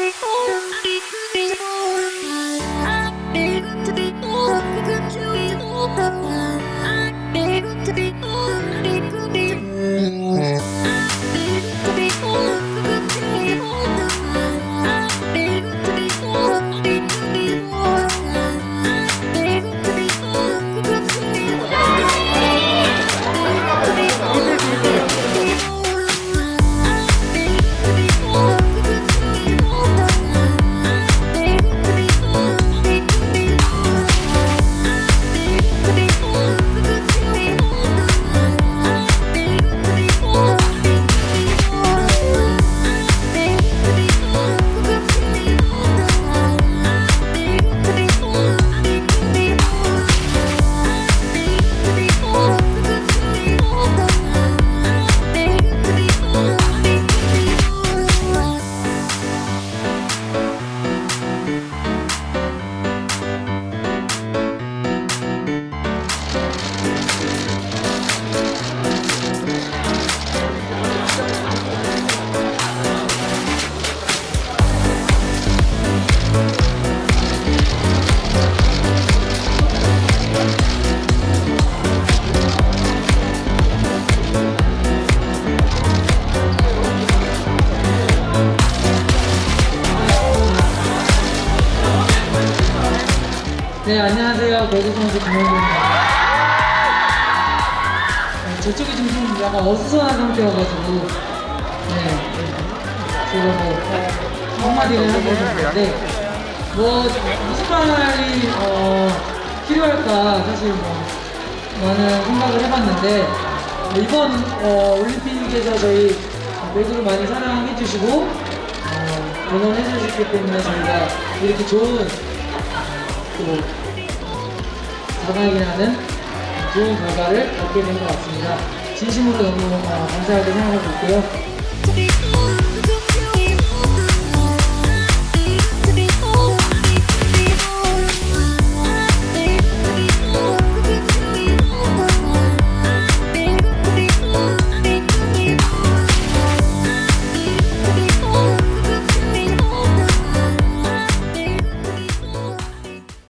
Thank you. 선수 김영준입니다. 네, 저쪽이 지금 좀 약간 어수선한 상태여가지고 네 제가 뭐 한마디를 하고 있는데 뭐 무슨 말이 어, 필요할까? 사실 뭐 많은 생각을 해봤는데 어, 이번 어, 올림픽에서 저희 매구를 많이 사랑해 주시고 어, 응원해 주셨기 때문에 저희가 이렇게 좋은 또 자각이라는 좋은 결과를 얻게 된 것 같습니다. 진심으로 너무 어, 감사하게 생각하고 있고요.